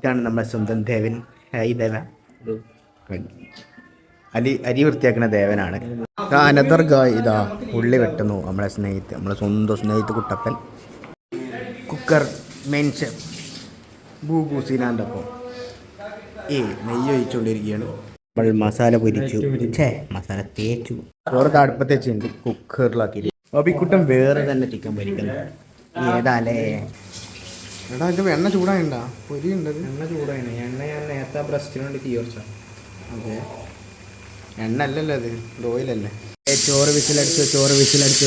ഇതാണ് നമ്മുടെ സ്വന്തം ദേവൻ ഹായ് ദേവൻ. അരി അരി വൃത്തിയാക്കുന്ന ദേവനാണ്. അനദർ ഗായ് ഇതാ ഉള്ളി വെട്ടുന്നു നമ്മളെ സ്നേഹിത്ത് നമ്മളെ സ്വന്തം സ്നേഹിത്ത് കുട്ടപ്പൻ. കുക്കർ മെയിൻ ഷെഫ് ഒപ്പം ഏ നെയ്യ് ഒഴിച്ചുകൊണ്ടിരിക്കുകയാണ് നമ്മൾ മസാല പൊരിച്ചു. ഛേ മസാല തേച്ചു. ചോറ് തടുപ്പത്തേച്ചുണ്ട് കുക്കറിലാക്കി കുട്ടം വേറെ തന്നെ ചിക്കൻ പൊരിക്കുന്നു. ഏതാലേ? എടാ ഇത് എണ്ണ ചൂടായിണ്ടാ? പൊരി ഉണ്ടത് എണ്ണ ചൂടായിന്. എണ്ണ ഞാൻ നേരത്തെ ബ്രസ്റ്റിനുണ്ട് തീ കുറച്ച അതെ. എണ്ണ അല്ലല്ലോ അത് ഇത് ഓയിലല്ലേ. ചോറ് വിസിലടിച്ചു ചോറ് വിസിലടിച്ചു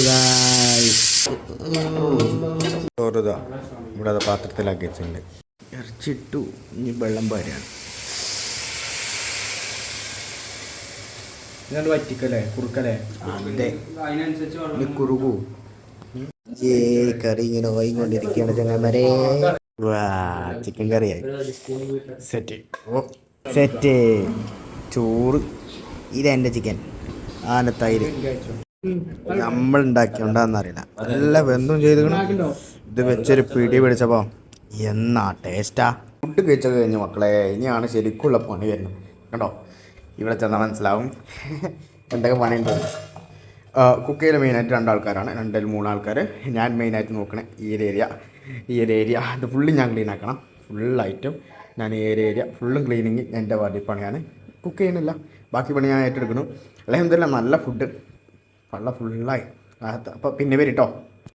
ചോറ് ഇതാ. ഇവിടെ അത് പാത്രത്തിലാക്കി വെച്ചിട്ടുണ്ട്. ഇറച്ചിട്ടു. ഇനി വെള്ളം പാരാണ്. വറ്റിക്കല്ലേ? കുറുക്കല്ലേ? അതെ. കുറുകു. ഏ കറി ഇങ്ങനെ ഓയിക്കൊണ്ടിരിക്കുകയാണ് ചങ്ങന്മാരെ വാ ചിക്കൻ കറിയായി. സെറ്റ്. സെറ്റ്. ചോറ്. ഇതെന്റെ ചിക്കൻ. ആനത്തൈര് നമ്മൾ ഉണ്ടാക്കിയോണ്ടാന്നറിയില്ല. നല്ല വെന്തും ചെയ്തിക്കണം. ഇത് വെച്ചൊരു പിടി പിടിച്ചപ്പോൾ എന്നാ ടേസ്റ്റാ ഫുഡ് കഴിച്ചത് കഴിഞ്ഞു മക്കളെ. ഇനിയാണ് ശരിക്കുള്ള പണി വരുന്നത്. കണ്ടോ? ഇവിടെ ചെന്നാൽ മനസ്സിലാവും. എന്തൊക്കെ പണിയുണ്ട്? കുക്ക് ചെയ്യൽ മെയിനായിട്ട് രണ്ടാൾക്കാരാണ്. രണ്ടിൽ മൂന്നാൾക്കാർ ഞാൻ മെയിനായിട്ട് നോക്കണേ ഈ ഒരു ഏരിയ ഈ ഒരു ഏരിയ അത് ഫുള്ളും ഞാൻ ക്ലീൻ ആക്കണം. ഫുള്ളായിട്ടും ഞാൻ ഈ ഒരു ഏരിയ ഫുള്ളും ക്ലീനിങ് എന്റെ പണിയാണ്. കുക്ക് ചെയ്യുന്നില്ല. ബാക്കി പണി ഞാൻ ഏറ്റെടുക്കുന്നു. അല്ലെങ്കിൽ നല്ല ഫുഡ് വള്ള ഫുള്ളായി അപ്പോൾ പിന്നെ വരിട്ടോ.